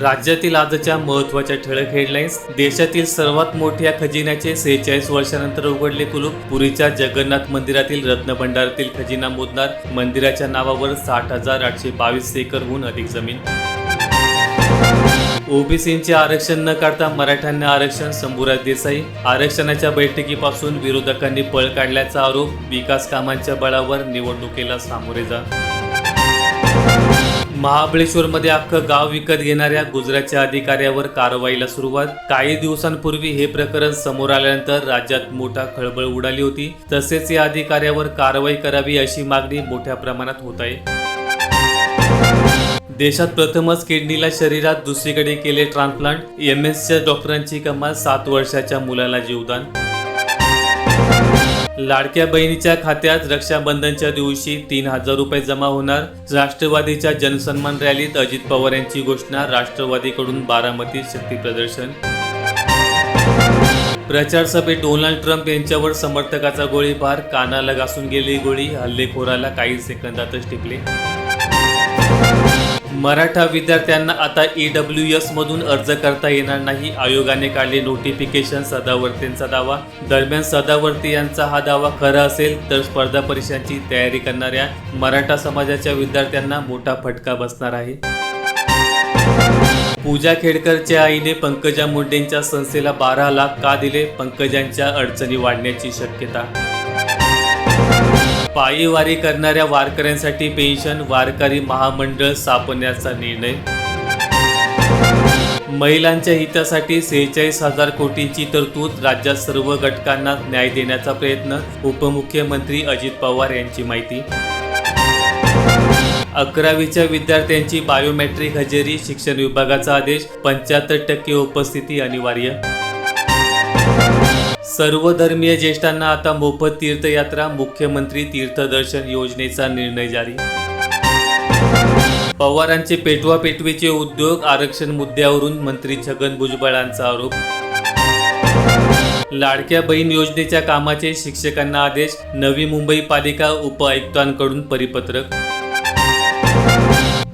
राज्यातील आजच्या महत्त्वाच्या ठळक हेडलाईन्स देशातील सर्वात मोठ्या खजिन्याचे सेहेचाळीस वर्षानंतर उघडले कुलूप पुरीच्या जगन्नाथ मंदिरातील रत्नभंडारातील खजिना मोदणार मंदिराच्या नावावर साठ हजार आठशे बावीस एकरहून अधिक जमीन. ओबीसींचे आरक्षण न काढता मराठ्यांना आरक्षण शंभूराज देसाई. आरक्षणाच्या बैठकीपासून विरोधकांनी पळ काढल्याचा आरोप विकास कामांच्या बळावर निवडणुकीला सामोरे जा. महाबळेश्वरमध्ये अख्खं गाव विकत घेणाऱ्या गुजरातच्या अधिकाऱ्यावर कारवाईला सुरुवात. काही दिवसांपूर्वी हे प्रकरण समोर आल्यानंतर राज्यात मोठा खळबळ उडाली होती. तसेच या अधिकाऱ्यावर कारवाई करावी अशी मागणी मोठ्या प्रमाणात होत आहे. देशात प्रथमच किडनीला शरीरात दुसरीकडे केले ट्रान्सप्लांट. एम एसच्या डॉक्टरांची कमाल सात वर्षाच्या मुलाला जीवदान. लाडक्या बहिणीच्या खात्यात रक्षाबंधनच्या दिवशी तीन हजार रुपये जमा होणार. राष्ट्रवादीच्या जनसन्मान रॅलीत अजित पवार यांची घोषणा राष्ट्रवादीकडून बारामतीत शक्ती प्रदर्शन. प्रचार सभेत डोनाल्ड ट्रम्प यांच्यावर समर्थकाचा गोळीबार कानाला घासून गेली गोळी हल्लेखोराला काही सेकंदातच टिपले. मराठा विद्यार्थ्यांना आता ई डब्ल्यू एस मधून अर्ज करता येणार नाही. आयोगाने काढले नोटिफिकेशन सदावर्तींचा दावा. दरम्यान सदावर्ती यांचा हा दावा खरा असेल तर स्पर्धा परीक्षांची तयारी करणाऱ्या मराठा समाजाच्या विद्यार्थ्यांना मोठा फटका बसणार आहे. पूजा खेडकरच्या आईने पंकजा मुंडेंच्या संस्थेला बारा लाख का दिले? पंकजांच्या अडचणी वाढण्याची शक्यता पायी वारी करणाऱ्या वारकऱ्यांसाठी पेन्शन वारकरी महामंडळ स्थापण्याचा निर्णय. महिलांच्या हितासाठी सेहेचाळीस हजार कोटींची तरतूद राज्यात सर्व घटकांना न्याय देण्याचा प्रयत्न उपमुख्यमंत्री अजित पवार यांची माहिती. अकरावीच्या विद्यार्थ्यांची बायोमेट्रिक हजेरी शिक्षण विभागाचा आदेश पंच्याहत्तर टक्के उपस्थिती अनिवार्य. सर्व धर्मीय ज्येष्ठांना आता मोफत तीर्थयात्रा मुख्यमंत्री तीर्थदर्शन योजनेचा निर्णय जारी. पवारांचे पेटवा पेटवीचे उद्योग आरक्षण मुद्द्यावरून मंत्री छगन भुजबळांचा आरोप. लाडक्या बहीण योजनेच्या कामाचे शिक्षकांना आदेश नवी मुंबई पालिका उपआयुक्तांकडून परिपत्रक.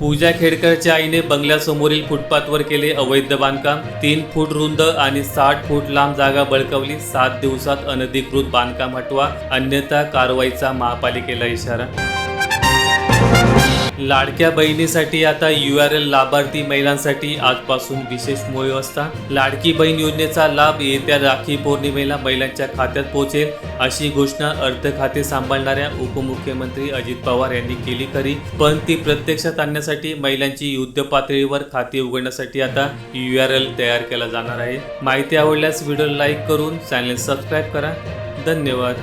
पूजा खेडकरच्या आईने बंगल्यासमोरील फुटपाथवर केले अवैध बांधकाम. तीन फूट रुंद आणि साठ फूट लांब जागा बळकवली. सात दिवसात अनधिकृत बांधकाम हटवा अन्यथा कारवाईचा महापालिकेला इशारा. लाडक्या बहिणीसाठी आता यू आर एल लाभार्थी महिलांसाठी आजपासून विशेष व्यवस्था लाडकी बहीण योजनेचा लाभ येत्या राखी पौर्णिमेला महिलांच्या खात्यात पोहोचेल अशी घोषणा अर्थ खाते सांभाळणाऱ्या उपमुख्यमंत्री अजित पवार यांनी केली खरी. पण ती प्रत्यक्षात आणण्यासाठी महिलांची युद्ध पातळीवर खाते उघडण्यासाठी आता यू आर एल तयार केला जाणार आहे. माहिती आवडल्यास व्हिडिओ लाईक करून चॅनल सबस्क्राईब करा. धन्यवाद.